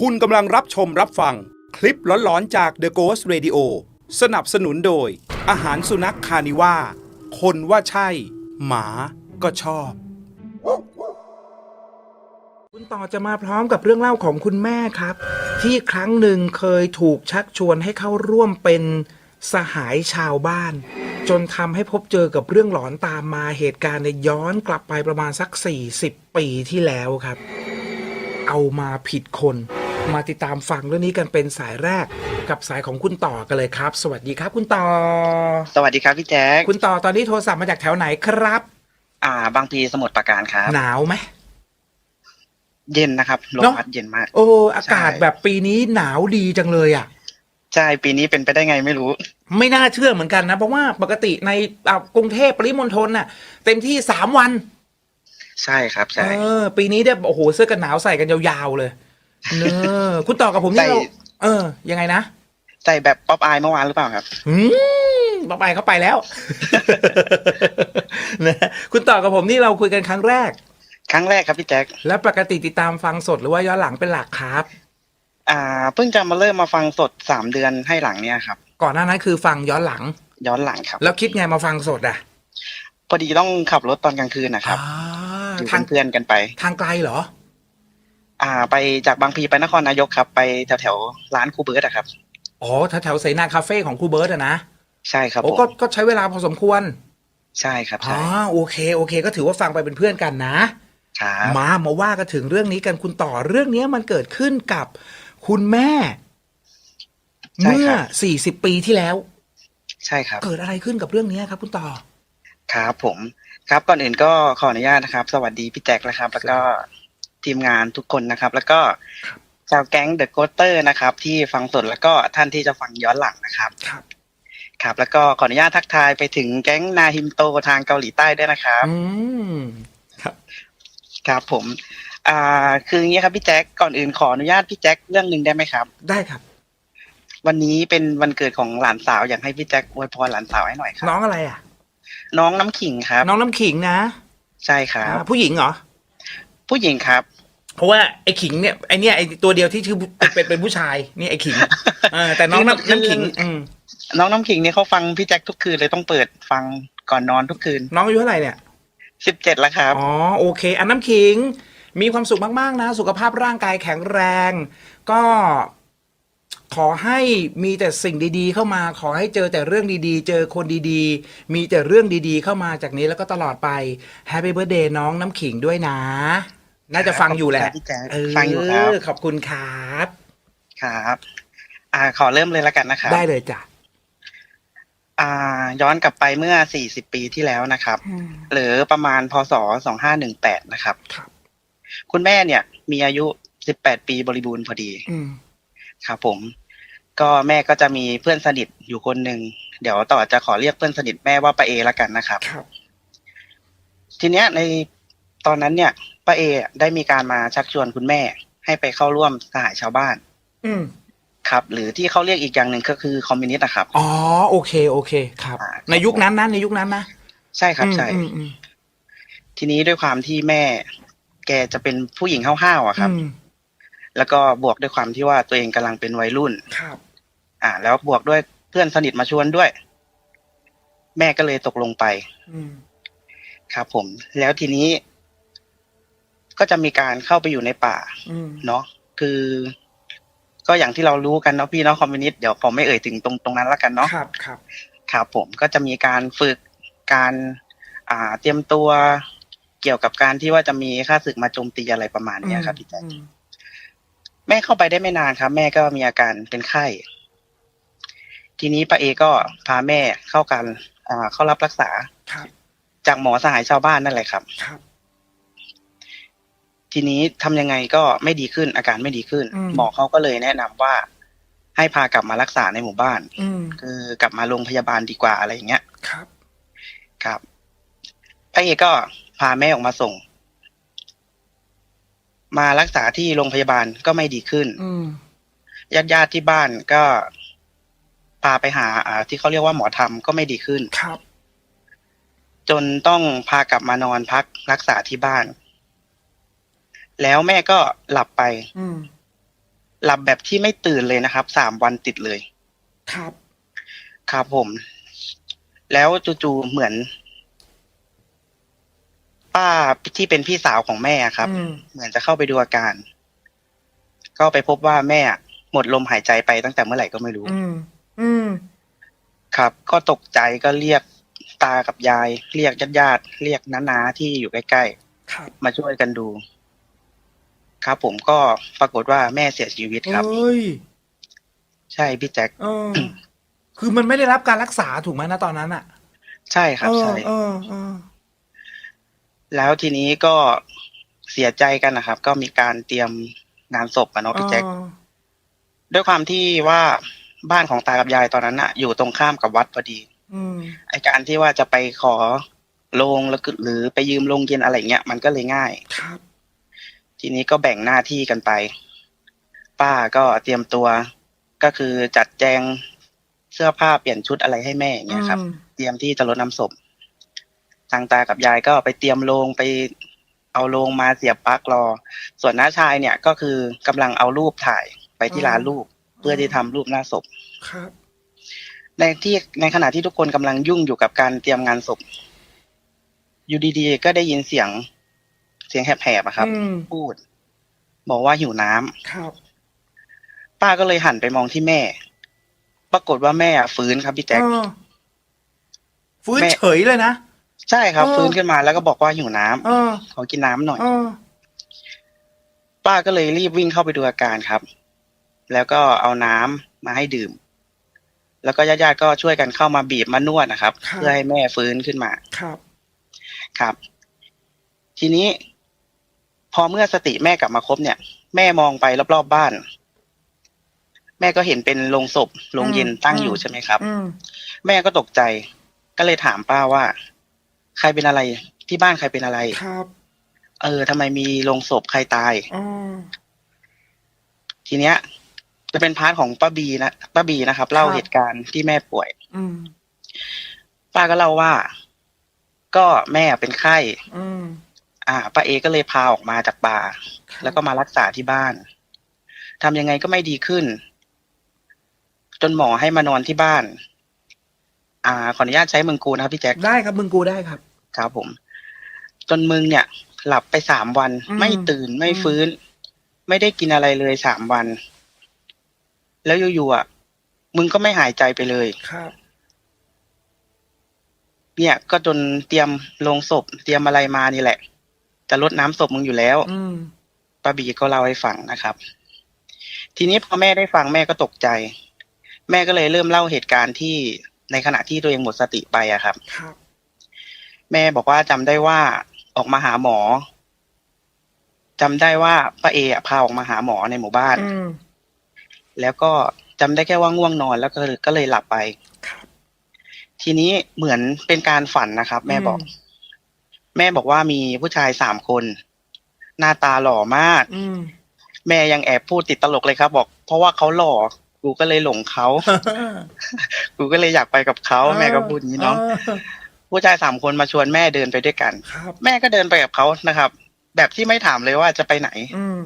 คุณกำลังรับชมรับฟัง คลิปหลอนๆจาก The Ghost Radio สนับสนุนโดย อาหารสุนัขคานิว่า คนว่าใช่ หมาก็ชอบ คุณต่อจะมาพร้อมกับเรื่องเล่าของคุณแม่ครับ ที่ครั้งหนึ่งเคยถูกชักชวนให้เข้าร่วมเป็นสหายชาวบ้าน จนทำให้พบเจอกับเรื่องหลอนตามมาเหตุการณ์ในยย้อนกลับไปประมาณสัก 40 ปีที่แล้วครับ เอามาผิดคน มาติดตามฟังเรื่องนี้กันเป็นสายแรกกับสายของคุณต่อกันเลยครับ สวัสดีครับ คุณต่อ สวัสดีครับพี่แจ๊คคุณต่อตอนนี้โทรศัพท์มาจากแถวไหนครับ อ่า บางพีสมุทรปราการครับ หนาวไหมเย็นนะครับลมเนอะพัดเย็นมาก โอ้อากาศใช่แบบปีนี้หนาวดีจังเลยอะใช่ปีนี้เป็นไปได้ไงไม่รู้ ไม่น่าเชื่อเหมือนกันนะ เพราะว่าปกติในอ่ากรุงเทพปริมณฑลน่ะ เต็มที่สามวัน ใช่ครับเอใช่อปีนี้เนี่ยโอ้โหเสื้อกันหนาวใส่กันยาวๆเลย เนอะคุณต่อกับผมนี่ใส่เราเออ ยังไงนะใส่แบบป๊อปอายเมื่อวานหรือเปล่าครับ อืมต่อไปเขาไปแล้ว นะคุณต่อกับผมนี่เราคุยกันครั้งแรก ครั้งแรกครับพี่แจ๊คแล้วปกติติดตามฟังสดหรือว่าย้อนหลังเป็นหลักครับ อ่า เพิ่งจะมาเริ่มมาฟังสดสามเดือนให้หลังเนี่ยครับ ก่อนหน้านั้นคือฟังย้อนหลัง ย้อนหลังครับ แล้วคิดไงมาฟังสดอะพอดีต้องขับรถตอนกลางคืนนะครับอ่าอยู่ทางเป็นเพื่อนกันไปทางไกลเหรอ อ่า ไปจากบางพีไปนครนายกครับ ไปแถวแถวๆร้านครูเบิร์ตอะครับอ๋อแถวๆเสนาคาเฟ่ของครูเบิร์ตอะนะใช่ครับโอ้ผมก็ก็ใช้เวลาพอสมควร ใช่ครับอ๋ใช่อโอเคโอเค ก็ถือว่าฟังไปเป็นเพื่อนกันนะครับมามาว่ากันถึงเรื่องนี้กันคุณต่อเรื่องนี้มันเกิดขึ้นกับคุณแม่ เมื่อ40ปีที่แล้ว ใช่ครับ เกิดอะไรขึ้นกับเรื่องนี้ครับ คุณต่อ ครับผม ครับก่อนอื่นก็ขออนุญาตนะครับ สวัสดีพี่แจ็คนะครับ แล้วก็ ทีมงานทุกคนนะครับ แล้วก็ชาวแก๊งเดอะโกเตอร์นะครับ ที่ฟังสดแล้วก็ท่านที่จะฟังย้อนหลังนะครับ ครับครับ แล้วก็ขออนุญาตทักทายไปถึงแก๊งนาฮิมโตทางเกาหลีใต้ด้วยนะครับอืมครับผม อ่า คืออย่างนี้ครับพี่แจ็คก่อนอื่นขออนุญาตพี่แจ็คเรื่องหนึ่งได้ไหมครับ ได้ครับ วันนี้เป็นวันเกิดของหลานสาวอยากให้พี่แจ็คอวยพรหลานสาวให้หน่อยครับน้องอะไรอะ น้องน้ำขิงครับ น้องน้ำขิงนะ ใช่ครับอ่าผู้หญิงเหรอ ผู้หญิงครับ เพราะว่าไอ้ขิงเนี่ยไอ้เนี่ยไอ้ตัวเดียวที่ชื่อเป็นเป็นผู้ชายนี่ไอ้ขิงเออแต่น้องน้ำน้ำขิงอืมน้องน้ำขิงเนี่ยเขาฟังพี่แจ็คทุกคืนเลยต้องเปิดฟังก่อนนอนทุกคืน น้องอายุเท่าไหร่เนี่ยสิบเจ็ดแล้วครับ อ๋อโอเค อันน้ำขิง มีความสุขมาก ๆ นะ สุขภาพร่างกายแข็งแรง ก็ ขอให้มีแต่สิ่งดีๆ เข้ามา ขอให้เจอแต่เรื่องดีๆ เจอคนดีๆ มีแต่เรื่องดีๆ เข้ามาจากนี้แล้วก็ตลอดไป Happy Birthday น้องน้ำขิงด้วยนะ น่าจะฟังอยู่แหละขอบคุณครับพี่แจ๊คเออฟังอยู่ครับขอบคุณครับครับ อ่า ขอเริ่มเลยแล้วกันนะครับได้เลยจ้ะอ่า ย้อนกลับไปเมื่อสี่สิบปีที่แล้วนะครับ หรือประมาณพศสองห้าหนึ่งแปดนะครับครับคุณแม่เนี่ย มีอายุสิบแปดปีบริบูรณ์พอดีอืมครับผม ก็แม่ก็จะมีเพื่อนสนิทอยู่คนหนึ่งเดี๋ยวต่อจะขอเรียกเพื่อนสนิทแม่ว่าป้าเอละกันนะครับ ครับ ทีเนี้ยในตอนนั้นเนี่ยป้าเอได้มีการมาชักชวนคุณแม่ ให้ไปเข้าร่วมสหายชาวบ้าน อืมครับ หรือที่เขาเรียกอีกอย่างหนึ่งก็คือคอมมิวนิสต์นะครับ อ๋อโอเคโอเค ครับ อ่า ในยุคนั้นนะในยุคนั้นนะใช่ครับใช่ อืมอืมทีนี้ด้วยความที่แม่ แกจะเป็นผู้หญิงห้าวๆอะครับ อืม แล้วก็บวกด้วยความที่ว่าตัวเองกำลังเป็นวัยรุ่นครับ อ่า แล้วบวกด้วยเพื่อนสนิทมาชวนด้วย แม่ก็เลยตกลงไปอืมครับผม แล้วทีนี้ ก็จะมีการเข้าไปอยู่ในป่าอืมเนาะคือ ก็อย่างที่เรารู้กันเนาะพี่เนาะคอมมิวนิสต์เดี๋ยวผมไม่เอ่ยถึงตรงตรงนั้นละกันเนาะครับครับครับผมก็จะมีการฝึกการอ่าเตรียมตัวเกี่ยวกับการที่ว่าจะมีค่าศึกมาโจมตีอะไรประมาณเนี้ยครับพี่แจ๊คอื มแม่เข้าไปได้ไม่นานครับ แม่ก็มีอาการเป็นไข้ ทีนี้ป้าเอก็พาแม่เข้ากันอ่าเข้ารับรักษาครับ จากหมอสหายชาวบ้านนั่นแหละครับครับ ทีนี้ทำยังไงก็ไม่ดีขึ้น อาการไม่ดีขึ้นอืมหมอเขาก็เลยแนะนำว่า ให้พากลับมารักษาในหมู่บ้านอืมคือกลับมาโรงพยาบาลดีกว่าอะไรอย่างเงี้ยครับ ครับป้าเอก็พาแม่ออกมาส่ง มารักษาที่โรงพยาบาลก็ไม่ดีขึ้นอืมญาติญาติๆที่บ้านก็พาไปหาอ่าที่เขาเรียกว่าหมอธรรมก็ไม่ดีขึ้นครับ จนต้องพากลับมานอนพักรักษาที่บ้าน แล้วแม่ก็หลับไปอืมหลับแบบที่ไม่ตื่นเลยนะครับสามวันติดเลย ครับ ครับผม แล้วจู่ๆเหมือน ป้าที่เป็นพี่สาวของแม่ครับอืมเหมือนจะเข้าไปดูอาการ ก็ไปพบว่าแม่หมดลมหายใจไปตั้งแต่เมื่อไหร่ก็ไม่รู้ อืมอืมครับ ก็ตกใจก็เรียกตากับยาย เรียกญาติญาติๆเรียกน้าๆที่อยู่ใกล้ครับๆมาช่วยกันดู ครับ ผมก็ปรากฏว่าแม่เสียชีวิตครับเฮ้ยใช่พี่แจ็คเออคือมันไม่ได้รับการรักษาถูกไหมนะตอนนั้นอะ ใช่ครับเออใช่เออเออ แล้วทีนี้ก็เสียใจกันนะครับ ก็มีการเตรียมงานศพอะเนาะพี่แจ็คเออด้วยความที่ว่าบ้านของตากับยายตอนนั้นอะอยู่ตรงข้ามกับวัดพอดี อืมไอการที่ว่าจะไปขอโลงแล้วก็หรือไปยืมโลงเย็นอะไรเงี้ยมันก็เลยง่ายครับ ทีนี้ก็แบ่งหน้าที่กันไป ป้าก็เตรียมตัวก็คือจัดแจงเสื้อผ้าเปลี่ยนชุดอะไรให้แม่อย่างเงี้ยครับอืมเตรียมที่จะรดน้ำศพ ทางตากับยายก็ไปเตรียมโลงไปเอาโลงมาเสียบปลั๊กรอ ส่วนน้าชายเนี่ยก็คือกำลังเอารูปถ่ายไปที่ร้านรูป เพื่อที่ทำรูปหน้าศพครับ ในที่ในขณะที่ทุกคนกำลังยุ่งอยู่กับการเตรียมงานศพอยู่ดีๆก็ได้ยินเสียงเสียงแหบๆอะครับอืมพูด บอกว่าหิวน้ำครับป้าก็เลยหันไปมองที่แม่ ปรากฏว่าแม่อะฟื้นครับพี่แจ็คเออฟื้นแม่เฉยเลยนะ ใช่ครับ เออ ฟื้นขึ้นมาแล้วก็บอกว่าหิวน้ำเออขอกินน้ำหน่อย เออ ป้าก็เลยรีบวิ่งเข้าไปดูอาการครับ แล้วก็เอาน้ำมาให้ดื่ม แล้วก็ญาติๆก็ช่วยกันเข้ามาบีบมานวดนะครับ ครับ เพื่อให้แม่ฟื้นขึ้นมาครับ ครับ ทีนี้ พอเมื่อสติแม่กลับมาครบเนี่ย แม่มองไปรอบๆบ้าน แม่ก็เห็นเป็นโรงศพโรงเย็นตั้งอยู่ใช่ไหมครับ อืมแม่ก็ตกใจ ก็เลยถามป้าว่า ใครเป็นอะไร ที่บ้านใครเป็นอะไร ครับ เออทำไมมีโรงศพใครตาย อ๋อ ทีเนี้ย จะเป็นพาร์ทของป้าบีนะป้าบีนะครับ เล่าครับ เหตุการณ์ที่แม่ป่วย อืม ป้าก็เล่าว่า ก็แม่เป็นไข้ อืมอ่าป้าเอก็เลยพาออกมาจากป่า ครับแล้วก็มารักษาที่บ้านทำยังไงก็ไม่ดีขึ้น จนหมอให้มานอนที่บ้าน อ่า ขออนุญาตใช้มึงกูนะครับพี่แจ็คได้ครับมึงกูได้ครับ ครับผม จนมึงเนี่ย หลับไปสามวัน อืม ไม่ตื่นไม่อืมฟื้น ไม่ได้กินอะไรเลยสามวัน แล้วอยู่ๆอะมึงก็ไม่หายใจไปเลย ครับ เนี่ยก็จนเตรียมโลงศพ เตรียมอะไรมานี่แหละ จะลดน้ำศพมึงอยู่แล้วอืมป้าบีก็เล่าให้ฟังนะครับ ทีนี้พอแม่ได้ฟังแม่ก็ตกใจ แม่ก็เลยเริ่มเล่าเหตุการณ์ที่ ในขณะที่ตัวเองหมดสติไปอะครับครับ แม่บอกว่าจำได้ว่าออกมาหาหมอจำได้ว่าป้าเออะพาออกมาหาหมอในหมู่บ้าน อืม แล้วก็จำได้แค่ว่าง่วงนอนแล้วก็เลยก็เลยหลับไป ครับทีนี้เหมือนเป็นการฝันนะครับ แม่บอกแม่บอกว่ามีผู้ชายสามคน หน้าตาหล่อมาก อืม แม่ยังแอบพูดติดตลกเลยครับ บอก เพราะว่าเขาหล่อ กูก็เลยหลงเขา กูก็เลยอยากไปกับเขาแม่ก็พูดอย่างนี้เนาะออผู้ชายสามคนมาชวนแม่เดินไปด้วยกันครับแม่ก็เดินไปกับเขานะครับ แบบที่ไม่ถามเลยว่าจะไปไหนอืม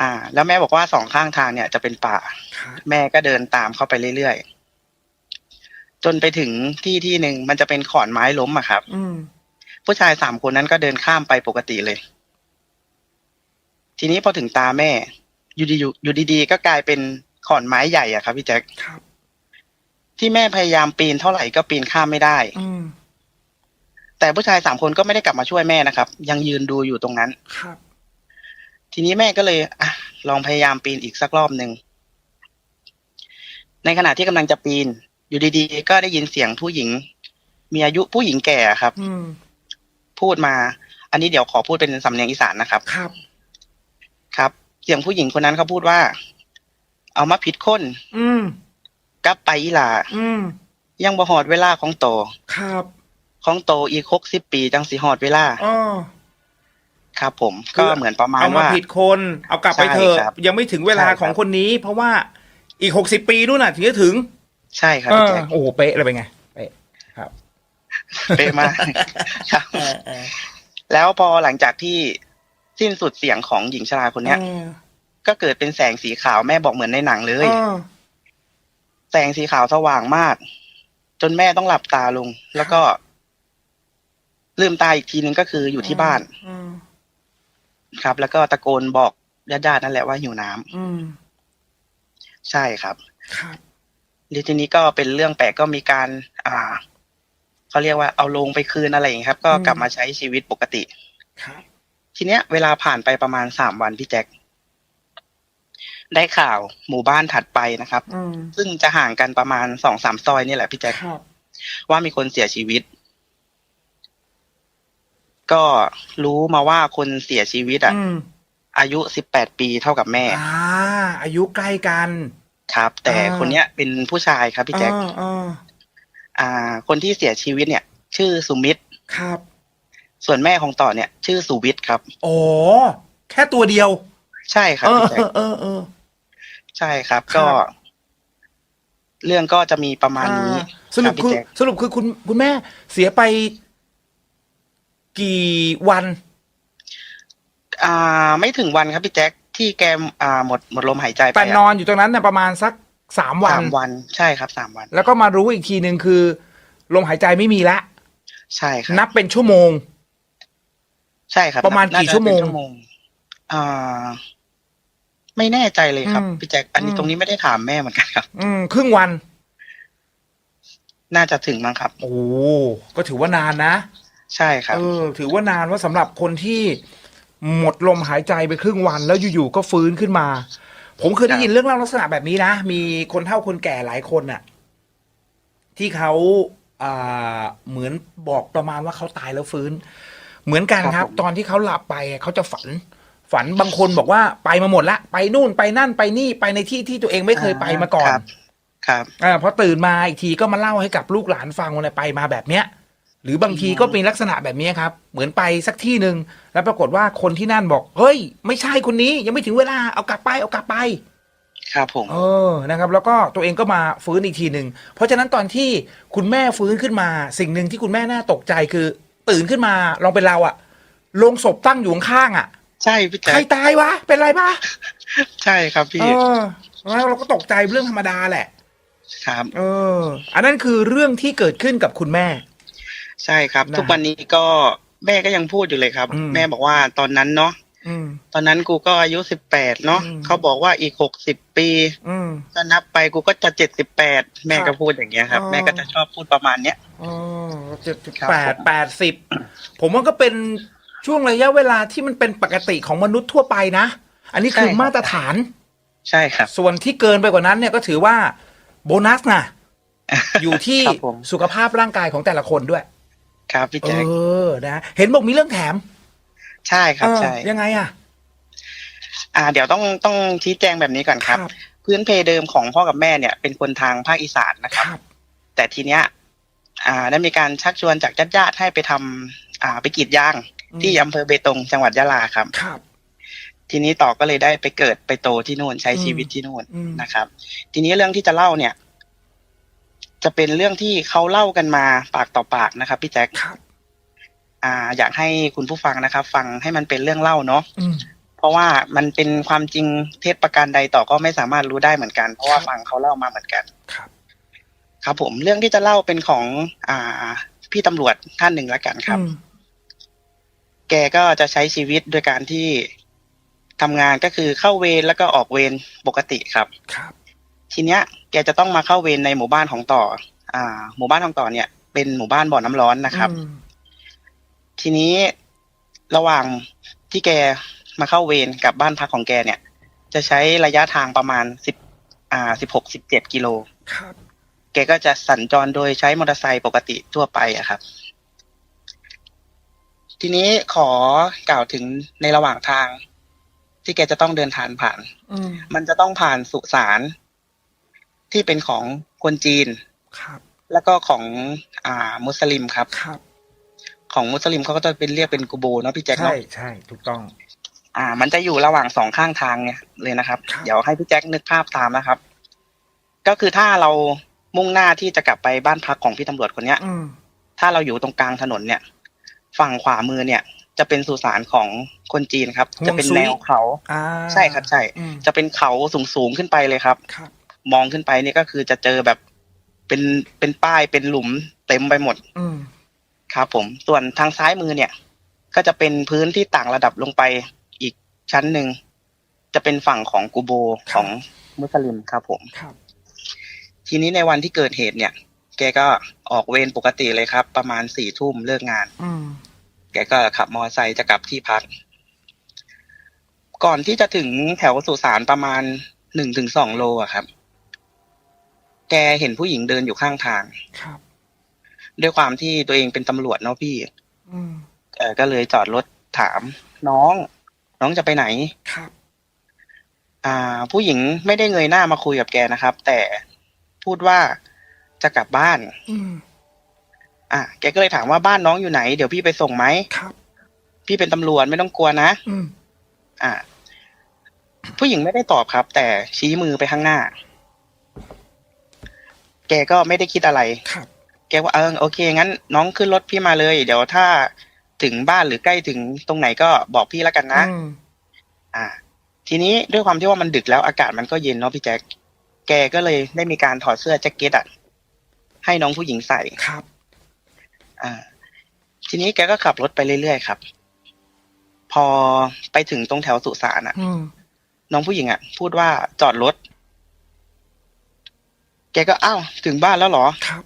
อ่า แล้วแม่บอกว่าสองข้างทางเนี่ยจะเป็นป่าครับแม่ก็เดินตามเข้าไปเรื่อยๆจนไปถึงที่ที่หนึ่งมันจะเป็นขอนไม้ล้มอะครับอืมผู้ชายสามคนนั้นก็เดินข้ามไปปกติเลย ทีนี้พอถึงตาแม่ อยู่ดีๆอยู่ดีๆก็กลายเป็น ขอนไม้ใหญ่อะครับพี่แจ็คครับ ที่แม่พยายามปีนเท่าไหร่ก็ปีนข้ามไม่ได้ อืมแต่ผู้ชายสามคนก็ไม่ได้กลับมาช่วยแม่นะครับ ยังยืนดูอยู่ตรงนั้น ครับ ทีนี้แม่ก็เลยอะลองพยายามปีนอีกสักรอบหนึ่งในขณะที่กำลังจะปีน อยู่ดีๆ ก็ได้ยินเสียงผู้หญิง มีอายุผู้หญิงแก่ครับ อืมพูดมา อันนี้เดี๋ยวขอพูดเป็นสำเนียงอีสานนะครับ ครับ ครับ เสียงผู้หญิงคนนั้นเขาพูดว่า เอามาผิดคนอืมกลับไปอีหลาอืมยังบ่หอดเวลาของโต ครับของโตอีกหกสิบปีจังสิหอดเวลาอ๋อครับผมคือก็เหมือนประมาณเอามาว่า ผิดคน เอากลับไปเถอะใช่ครับยังไม่ถึงเวลาใช่ครับ ของคนนี้ เพราะว่าอีกหกสิบปีนู่นน่ะถึงจะถึงใช่ครับเอพี่อแจ็คโอ้โหเป๊ะเลยเป็นไงเป๊ะครับเป๊ะมากครับ เออเออแล้วพอหลังจากที่สิ้นสุดเสียงของหญิงชราคนเนี้ย เออ ก็เกิดเป็นแสงสีขาวแม่บอกเหมือนในหนังเลยเออแสงสีขาวสว่างมาก จนแม่ต้องหลับตาลง แล้วก็ ลืมตาอีกทีนึงก็คืออยู่ที่บ้านอืมครับ แล้วก็ตะโกนบอกญาติๆนั่นแหละว่าหิวน้ำอืมใช่ครับครับแล้วทีนี้ก็เป็นเรื่องแปลกก็มีการ อ่าเขาเรียกว่าเอาลงไปคืนอะไรอย่างเงี้ยครับ ก็อืมกลับมาใช้ชีวิตปกติ ครับ ทีเนี้ยเวลาผ่านไปประมาณสามวันพี่แจ็ค ได้ข่าวหมู่บ้านถัดไปนะครับอืมซึ่งจะห่างกันประมาณสองสามซอยนี่แหละพี่แจ็คครับว่ามีคนเสียชีวิต ก็รู้มาว่าคนเสียชีวิตอะอืมอายุสิบแปดปีเท่ากับแม่อ่าอายุใกล้กัน ครับ แต่อ่าคนเนี้ยเป็นผู้ชายครับพี่แจ็คอ่าอ่าอ่า คนที่เสียชีวิตเนี่ย ชื่อสุมิตรครับ ส่วนแม่ของต่อเนี่ย ชื่อสุวิทย์ครับ โอ้แค่ตัวเดียว ใช่ครับเออพี่แจ็เอคอเออเออ ใช่ครับครับ ก็ เรื่องก็จะมีประมาณนี้อ่าสรุปบพี่คือแจ็คสรุปคือคุณคุณแม่เสียไปกี่วัน อ่า ไม่ถึงวันครับพี่แจ็คที่แกอ่าหมดหมดลมหายใจไปแต่อะนอนอยู่ตรงนั้นเนี่ยประมาณสักสามวันสามวัน ใช่ครับสามวัน แล้วก็มารู้อีกทีหนึ่งคือ ลมหายใจไม่มีละ ใช่ครับ นับเป็นชั่วโมง ใช่ครับ ประมาณน่กี่จชั่วโมงเป็นอ่า ไม่แน่ใจเลยครับ อืมพี่แจ็คอันนี้อืม ตรงนี้ไม่ได้ถามแม่เหมือนกันครับ อืมครึ่งวัน น่าจะถึงมั้งครับ โอ้ก็ถือว่านานนะ ใช่ครับ เออ ถือว่านานว่าสำหรับคนที่หมดลมหายใจไปครึ่งวันแล้วอยู่ๆก็ฟื้นขึ้นมา ผมเคยได้ยินเรื่องเล่าลักษณะแบบนี้นะ มีคนเฒ่าคนแก่หลายคนน่ะ ที่เขาอ่าเหมือนบอกประมาณว่าเขาตายแล้วฟื้น เหมือนกันคครัรับบ ผม ตอนที่เขาหลับไปเขาจะฝัน ฝันบางคนบอกว่าไปมาหมดละ ไปนู่นไปนั่นไปนี่ไปในที่ที่ตัวเองไม่เคยไปมาก่อน ครับครับอ่าพอตื่นมาอีกทีก็มาเล่าให้กับลูกหลานฟังว่าเนี่ยไปมาแบบเนี้ย หรือบางทีก็เป็นลักษณะแบบเนี้ยครับ เหมือนไปสักที่หนึ่งแล้วปรากฏว่าคนที่นั่นบอกเฮ้ย ไม่ใช่คนนี้ยังไม่ถึงเวลาเอากลับไปเอากลับไป ครับผมเออนะครับ แล้วก็ตัวเองก็มาฟื้นอีกทีหนึ่งเพราะฉะนั้นตอนที่คุณแม่ฟื้นขึ้นมา สิ่งหนึ่งที่คุณแม่น่าตกใจคือ ตื่นขึ้นมาลองเป็นเราอะโลงศพตั้งอยู่ข้างๆอะ ใช่พี่แจ็ใครคตายวะ เป็นไรปะใช่ครับพี่เออแล้วเราก็ตกใจเรื่องธรรมดาแหละ ครับเออ อันนั้นคือเรื่องที่เกิดขึ้นกับคุณแม่ ใช่ครับ นะทุกวันนี้ก็แม่ก็ยังพูดอยู่เลยครับ อืม แม่บอกว่าตอนนั้นเนาะอืม ตอนนั้นกูก็อายุสิบแปดเนาะอืม เขาบอกว่าอีกหกสิบปีอืม ก็นับไปกูก็จะเจ็ดสิบแปดแม่ครัก็บพูดอย่างเงี้ยครับ อ๋อ แม่ก็จะชอบพูดประมาณเนี้ยอ๋อเจ็ดสิบครับแปดผม แปดสิบผมว่าก็เป็น ช่วงระยะเวลาที่มันเป็นปกติของมนุษย์ทั่วไปนะ อันนี้คือมาตรฐาน ใช่ครับ ส่วนที่เกินไปกว่านั้นเนี่ยก็ถือว่าโบนัสนะอยู่ที่ครับผมสุขภาพร่างกายของแต่ละคนด้วย ครับพี่เอแจ็คอนะเห็นบอกมีเรื่องแถม ใช่ครับเออใช่ยังไงอะ อ่า เดี๋ยวต้องต้องชี้แจงแบบนี้ก่อนครับ พื้นเพเดิมของพ่อกับแม่เนี่ย เป็นคนทางภาคอีสานนะคครับรับ แต่ทีเนี้ย อ่าได้มีการชักชวนจากญาติๆให้ไปทำอ่า ไปกรีดยางอืม ที่อำเภอเบตงจังหวัดยะลาครับ ครับ ทีนี้ต่อก็เลยได้ไปเกิดไปโตที่นู่นใช้อืมชีวิตที่นู่นอืมนะครับ ทีนี้เรื่องที่จะเล่าเนี่ย จะเป็นเรื่องที่เขาเล่ากันมาปากต่อปากนะครับ พี่แจ็คครับอ่า อยากให้คุณผู้ฟังนะครับ ฟังให้มันเป็นเรื่องเล่าเนาะอืมเพราะว่ามันเป็นความจริงเท็จประการใดต่อก็ไม่สามารถรู้ได้เหมือนกัน เพราะว่าครับฟังเขาเล่ามาเหมือนกันครับ ครับผมเรื่องที่จะเล่าเป็นของ อ่า พี่ตำรวจท่านหนึ่งละกันครับอืม แกก็จะใช้ชีวิตโดยการที่ทำงานก็คือเข้าเวรแล้วก็ออกเวรปกติครับ ครับ ทีเนี้ย แกจะต้องมาเข้าเวรในหมู่บ้านของต่อ อ่า หมู่บ้านของต่อเนี่ย เป็นหมู่บ้านบ่อน้ำร้อนนะครับอืมทีนี้ระหว่างที่แกมาเข้าเวรกับบ้านพักของแกเนี่ย จะใช้ระยะทางประมาณสิบอ่าสิบหกสิบเจ็ดกิโลครับ แกก็จะสัญจรโดยใช้มอเตอร์ไซค์ปกติทั่วไปอะครับ ทีนี้ขอกล่าวถึงในระหว่างทาง ที่แกจะต้องเดินทางผ่านอืมมันจะต้องผ่านสุสานที่เป็นของคนจีนครับ แล้วก็ของอ่ามุสลิมครับครับ ของมุสลิมเขาก็จะเป็นเรียกเป็นกูโบเนาะพี่แจ็คใช่เนาะใช่ถูกต้อง อ่า มันจะอยู่ระหว่างสองข้างทางเนี่ยเลยนะครับครับ เดี๋ยวให้พี่แจ็คนึกภาพตามนะครับ ก็คือถ้าเรามุ่งหน้าที่จะกลับไปบ้านพักของพี่ตำรวจคนเนี้ยอืมถ้าเราอยู่ตรงกลางถนนเนี่ย ฝั่งขวามือเนี่ยจะจะเป็นสุสานของคนจีนครับฮวงซุยจะเป็นแนวเขาอ่าใช่ครับใช่อืมจะเป็นเขาสูงๆขึ้นไปเลยครับครับ มองขึ้นไปนี่ก็คือจะเจอแบบเป็นเป็นป้ายเป็นหลุมเต็มไปหมดอืมครับ ผม ส่วนทางซ้ายมือเนี่ย ก็จะเป็นพื้นที่ต่างระดับลงไปอีกชั้นหนึ่งจะเป็นฝั่งของกูโบของมุสลิมครับผมครับทีนี้ในวันที่เกิดเหตุเนี่ย แกก็ออกเวรปกติเลยครับ ประมาณสี่ทุ่มเลิกงาน อืมแกก็ขับมอเตอร์ไซค์จะกลับที่พัก ก่อนที่จะถึงแถวสุสานประมาณหนึ่งถึงสองโลอะครับ แกเห็นผู้หญิงเดินอยู่ข้างทาง ครับ ด้วยความที่ตัวเองเป็นตำรวจเนาะพี่ อืมเออก็เลยจอดรถถาม น้อง น้องจะไปไหน ครับ อ่า ผู้หญิงไม่ได้เงยหน้ามาคุยกับแกนะครับ แต่พูดว่า จะกลับบ้าน อืมอะแกก็เลยถามว่าบ้านน้องอยู่ไหน เดี๋ยวพี่ไปส่งไหม ครับ พี่เป็นตำรวจไม่ต้องกลัวนะ อืมอ่าผู้หญิงไม่ได้ตอบครับ แต่ชี้มือไปข้างหน้า แกก็ไม่ได้คิดอะไร ครับ แกว่าเออโอเคงั้น น้องขึ้นรถพี่มาเลย เดี๋ยวถ้าถึงบ้านหรือใกล้ถึงตรงไหนก็บอกพี่แล้วกันนะ อืมอ่า ทีนี้ด้วยความที่ว่ามันดึกแล้วอากาศมันก็เย็นเนาะพี่แจ๊คแกก็เลยได้มีการถอดเสื้อแจ็คเก็ตอะ ให้น้องผู้หญิงใส่ครับ อ่า ทีนี้แกก็ขับรถไปเรื่อยๆครับ พอไปถึงตรงแถวสุสานอะอืมน้องผู้หญิงอะพูดว่าจอดรถ แกก็อ้าวถึงบ้านแล้วเหรอ ครับ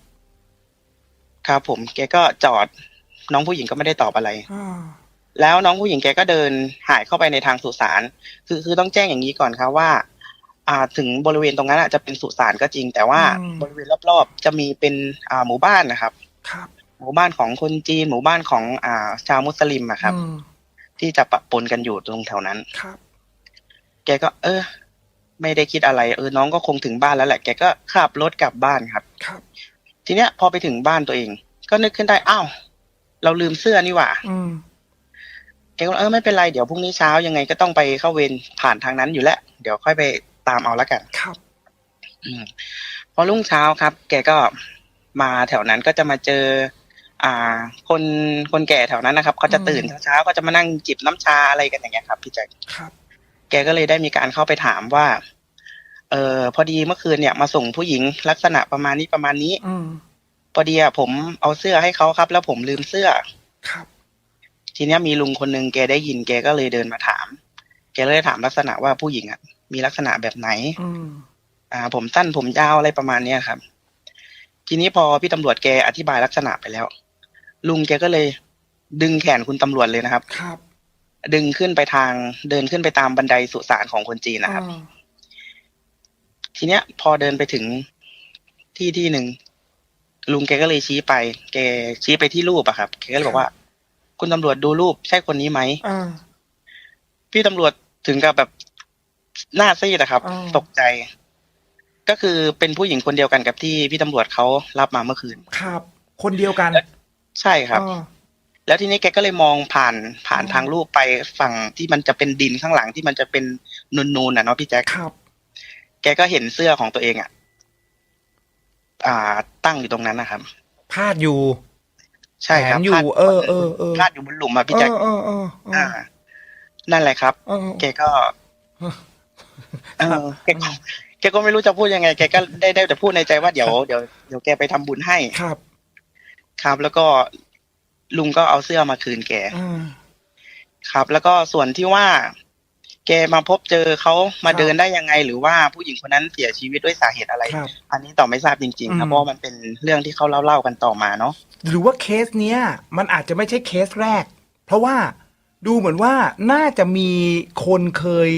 ครับผม แกก็จอด น้องผู้หญิงก็ไม่ได้ตอบอะไร อ่า แล้วน้องผู้หญิงแกก็เดินหายเข้าไปในทางสุสาน คือคือต้องแจ้งอย่างนี้ก่อนครับว่า อ่าถึงบริเวณตรงนั้นอะจะเป็นสุสานก็จริง แต่ว่าบริเวณรอบๆ จะมีเป็นอ่าหมู่บ้านนะครับ ครับ หมู่บ้านของคนจีน หมู่บ้านของอ่าชาวมุสลิมอะครับอืมที่จะปะปนกันอยู่ตรงแถวนั้นครับ แกก็ เออ ไม่ได้คิดอะไร เออ น้องก็คงถึงบ้านแล้วแหละ แกก็ขับรถกลับบ้านครับ ครับ ทีเนี้ยพอไปถึงบ้านตัวเอง ก็นึกขึ้นได้อ้าวเราลืมเสื้อนี่หว่า อืมแกก็เออไม่เป็นไรเดี๋ยวพรุ่งนี้เช้ายังไงก็ต้องไปเข้าเวรผ่านทางนั้นอยู่แล้ว เดี๋ยวค่อยไป ตามเอาละกัน ครับ อืมพอรุ่งเช้าครับ แกก็มาแถวนั้นก็จะมาเจอ อ่า คนคนแก่แถวนั้นนะครับเขาจะตื่นเช้าๆก็จะมานั่งจิบน้ำชาอะไรกันอย่างเงี้ยครับพี่แจ็คครับ แกก็เลยได้มีการเข้าไปถามว่า เออพอดีเมื่อคืนเนี่ยมาส่งผู้หญิงลักษณะประมาณนี้ประมาณนี้ อืมพอดีอะผมเอาเสื้อให้เขาครับ แล้วผมลืมเสื้อครับ ทีเนี้ยมีลุงคนหนึงแกได้ยินแกก็เลยเดินมาถาม แกเลยถามลักษณะว่าผู้หญิงอะ มีลักษณะแบบไหนอืมอ่า ผมสั้นผมยาวอะไรประมาณเนี้ยครับ ทีนี้พอพี่ตำรวจแกอธิบายลักษณะไปแล้ว ลุงแกก็เลย ดึงแขนคุณตำรวจเลยนะครับ ครับ ดึงขึ้นไปทางเดินขึ้นไปตามบันไดสุสานของคนจีนนะครับอ่าทีเนี้ย พอเดินไปถึงที่ที่หนึ่งลุงแกก็เลยชี้ไป แกชี้ไปที่รูปอะครับแกก็เลยบอกว่า คุณตำรวจดูรูปใช่คนนี้ไหมอ่าพี่ตำรวจถึงกับแบบ หน้าซีดอะครับ อ๋อ ตกใจ ก็คือเป็นผู้หญิงคนเดียวกันกับที่พี่ตำรวจเขารับมาเมื่อคืน ครับ คนเดียวกันใช่ครับอ่าแล้วทีนี้แกก็เลยมองผ่านผ่านอ๋อ ทางรูปไปฝั่งที่มันจะเป็นดินข้างหลังที่มันจะเป็นนูนๆน่ะเนาะพี่แจ๊คครับ แกก็เห็นเสื้อของตัวเองอะ อ่า ตั้งอยู่ตรงนั้นนะครับ พาดอยู่ใช่ครับแขนอยู่ พาดเออเออเออพาดอยู่บนหลุมอะพี่แจ๊คเออเออเออเออ่าอนั่นแหละครับ เออแกก็ เออ แกก็แกก็ไม่รู้จะพูดยังไง แกก็ได้ได้แต่พูดในใจว่าเดี๋ยวเดี๋ยวเดี๋ยวแกไปทำบุญให้ครับ ครับแล้วก็ลุงก็เอาเสื้อมาคืนแกอ่าครับ แล้วก็ส่วนที่ว่า แกมาพบเจอเขามาครับเดินได้ยังไง หรือว่าผู้หญิงคนนั้นเสียชีวิตด้วยสาเหตุอะไรครับอันนี้ต่อไม่ทราบจริงๆครัอืบมเพราะว่ามันเป็นเรื่องที่เขาเล่าเล่าๆกันต่อมาเนาะหรือว่าเคสเนี้ย มันอาจจะไม่ใช่เคสแรก เพราะว่าดูเหมือนว่าน่าจะมีคนเคย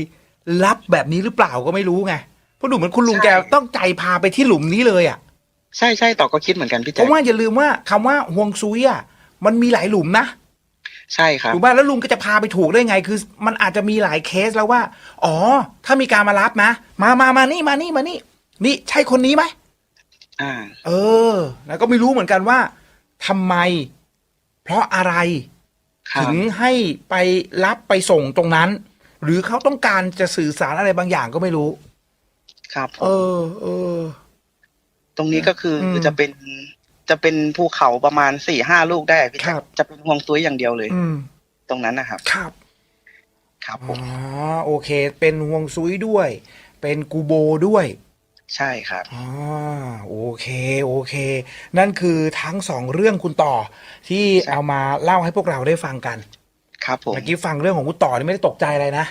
รับแบบนี้หรือเปล่าก็ไม่รู้ไงเพราะดูเหมือนคุณลุงแกต้องใจพาไปที่หลุมนี้เลยอะใช่ใช่ต่อก็คิดเหมือนกันพี่เพแจ๊คราะว่าอย่าลืมว่าคำว่าห่วงซุยอะมันมีหลายหลุมนะใช่ครับถูกป่ะแล้วลุงก็จะพาไปถูกได้ไง คือ มันอาจจะมีหลายเคสแล้วว่า อ๋อ ถ้ามีการมารับนะ มามามานี่มานี่มานี่ นี่ใช่คนนี้ไหมอ่า เออ แล้วก็ไม่รู้เหมือนกันว่าทำไม เพราะอะไรครัถึบงให้ไปรับไปส่งตรงนั้น หรือเขาต้องการจะสื่อสารอะไรบางอย่างก็ไม่รู้ ครับผมเออ เออ ตรงนี้ก็คืออมจะเป็นจะเป็นภูเขาประมาณสี่ห้าลูกได้พี่ครัแจ๊คบจะเป็นห่วงซุยอย่างเดียวเลย อืม ตรงนั้นนะครับ ครับ ครับผอ๋อ มโอเค เป็นห่วงซุยด้วย เป็นกูโบด้วย ใช่ครับอ๋อโอเคโอเค นั่นคือทั้งสองเรื่องคุณต่อที่เอามาเล่าให้พวกเราได้ฟังกัน ครับผมเมื่อกี้ฟังเรื่องของคุณต่อนี่ไม่ได้ตกใจอะไรนะ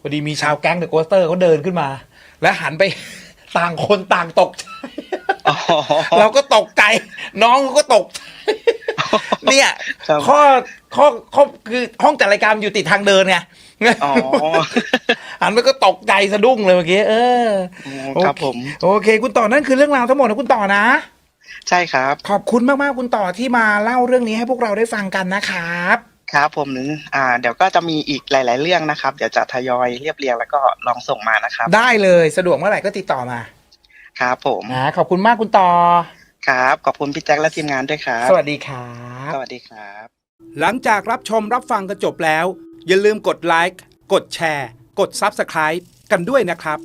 พอดีมีชาวแก๊งเดอะโกสเตอร์เขาเดินขึ้นมา แล้วหันไป ต่างคนต่างตกใจอ๋อเราก็ตกใจ น้องเขาก็ตกใจเนี่ยครับข้อข้อข้อคือห้องจัดรายการอยู่ติดทางเดินไงอ๋อหันไปก็ตกใจสะดุ้งเลยเมื่อกี้เออครับผม โอเค คุณต่อนั่นคือเรื่องราวทั้งหมดนะคุณต่อนะ ใช่ครับ ขอบคุณมากๆคุณต่อที่มาเล่าเรื่องนี้ให้พวกเราได้ฟังกันนะครับ ครับผมอ่า เดี๋ยวก็จะมีอีกหลาย ๆ เรื่องนะครับ เดี๋ยวจะทยอยเรียบเรียงแล้วก็ลองส่งมานะครับ ได้เลยสะดวกเมื่อไหร่ก็ติดต่อมาครับผมนะขอบคุณมากคุณต่อครับ ขอบคุณพี่แจ็คและทีมงานด้วยครับ สวัสดีครับ สวัสดีครับ หลังจากรับชมรับฟังกันจบแล้ว อย่าลืมกดไลค์กดแชร์ กด Subscribe กันด้วยนะครับ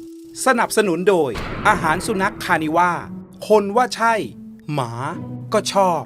สนับสนุนโดย อาหารสุนัขคานิว่าคนว่าใช่ หมาก็ชอบ